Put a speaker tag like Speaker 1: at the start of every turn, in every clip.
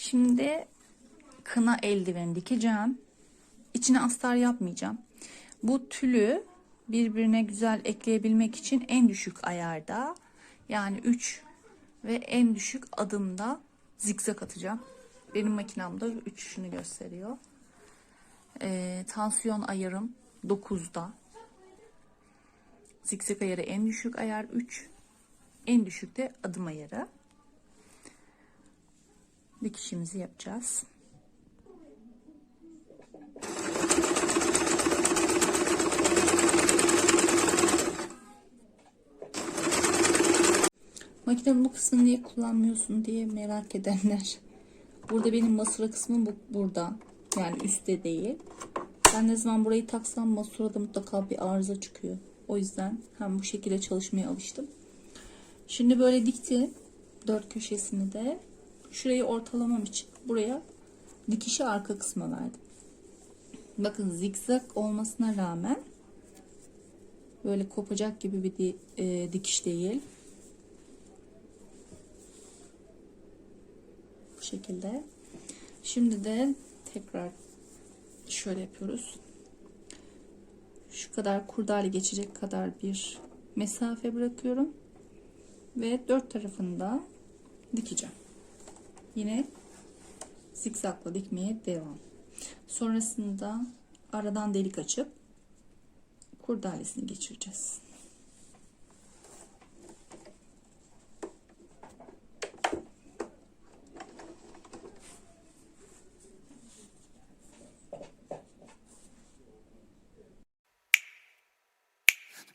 Speaker 1: Şimdi kına eldiveni dikeceğim. İçine astar yapmayacağım. Bu tülü birbirine güzel ekleyebilmek için en düşük ayarda yani 3 ve en düşük adımda zikzak atacağım. Benim makinamda 3'ünü gösteriyor. Ee, tansiyon ayarım 9'da. Zikzak ayarı en düşük ayar 3. En düşük de adım ayarı. Dikişimizi yapacağız. Makinenin bu kısmını niye kullanmıyorsun diye merak edenler. Burada benim masura kısmım bu, burada. Yani üstte değil. Ben ne zaman burayı taksam masurada mutlaka bir arıza çıkıyor. O yüzden hem bu şekilde çalışmaya alıştım. Şimdi böyle dikti. Dört köşesini de. Şurayı ortalamam için buraya dikişi arka kısma verdim. Bakın zikzak olmasına rağmen böyle kopacak gibi bir di- e, dikiş değil. Bu şekilde. Şimdi de tekrar şöyle yapıyoruz. Şu kadar kurdale geçecek kadar bir mesafe bırakıyorum. Ve dört tarafını da dikeceğim. Yine zikzakla dikmeye devam. Sonrasında aradan delik açıp kurdalesini geçireceğiz.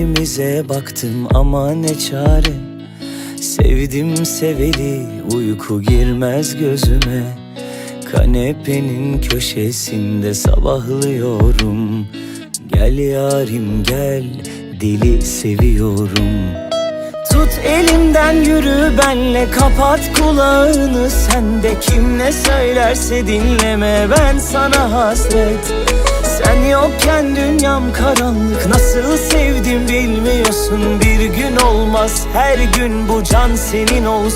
Speaker 2: Resimlerimize baktım ama ne çare? Sevdim seveli uyku girmez gözüme. Kanepenin köşesinde sabahlıyorum. Gel yarim gel deli seviyorum. Tut elimden yürü benle kapat kulağını. Sen de kim ne söylerse dinleme ben sana hasret. Sen yokken dünyam karanlık nasıl sevdim bilmiyorsun Bir gün olmaz. Her gün bu can senin olsun